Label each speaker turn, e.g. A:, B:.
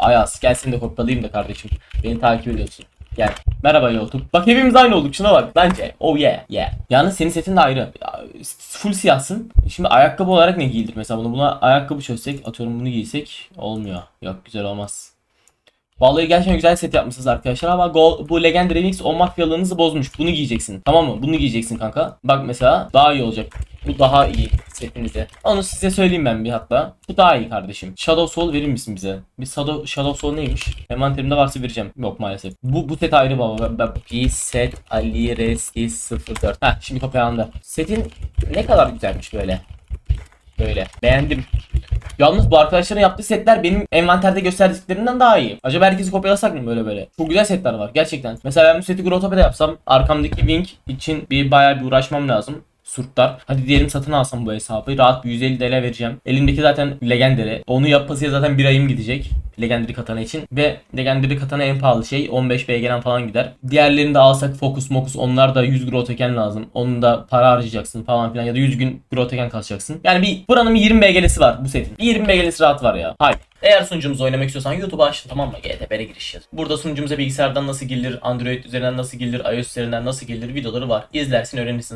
A: Ayaz gel seni de kopyalayayım da kardeşim. Beni takip ediyorsun. Gel. Merhaba YouTube. Bak hepimiz aynı olduk. Şuna bak. Bence. Oh yeah. Yeah. Yalnız senin setin de ayrı. Full siyahsın. Şimdi ayakkabı olarak ne giydir mesela bunu? Buna ayakkabı çözsek. Atıyorum bunu giysek. Olmuyor. Yok güzel olmaz. Vallahi gerçekten güzel set yapmışsınız arkadaşlar ama Gol, bu Legend Remix o mafyalığınızı bozmuş. Bunu giyeceksin. Tamam mı? Bunu giyeceksin kanka. Bak mesela daha iyi olacak. Bu daha iyi setinize. Onu size söyleyeyim ben bir hatta. Bu daha iyi kardeşim. Shadow Soul verir misin bize? Bir Shadow, Shadow Soul neymiş? Envanterimde varsa vereceğim. Yok maalesef. Bu, bu set ayrı baba. Ben, bir set Ali Reski 04. Heh şimdi kopyalandı. Setin ne kadar güzelmiş böyle. Böyle. Beğendim. Yalnız bu arkadaşların yaptığı setler benim envanterde gösterdiklerinden daha iyi. Acaba herkesi kopyalasak mı böyle böyle? Çok güzel setler var gerçekten. Mesela ben bu seti Grotopa'da yapsam arkamdaki Wing için bir bayağı bir uğraşmam lazım. Surtlar. Hadi diyelim satın alsam bu hesabı. Rahat bir 150 TL vereceğim. Elimdeki zaten Legendary. Onu yapmasıya zaten bir ayım gidecek. Legendary katana için. Ve Legendary katana en pahalı şey. 15 BG'den falan gider. Diğerlerini de alsak Focus Mocus onlar da 100 Groteken lazım. Onun da para harcayacaksın falan filan. Ya da 100 gün Groteken kasacaksın. Yani bir buranın bir 20 BG'lisi var bu setin. Bir 20 BG'lisi rahat var ya. Hayır. Eğer sunucumuzu oynamak istiyorsan YouTube'a aç tamam mı? GTP'ye giriş yaz. Burada sunucumuza bilgisayardan nasıl girilir, Android üzerinden nasıl girilir, iOS üzerinden nasıl girilir videoları var. İzlersin öğrenirsin.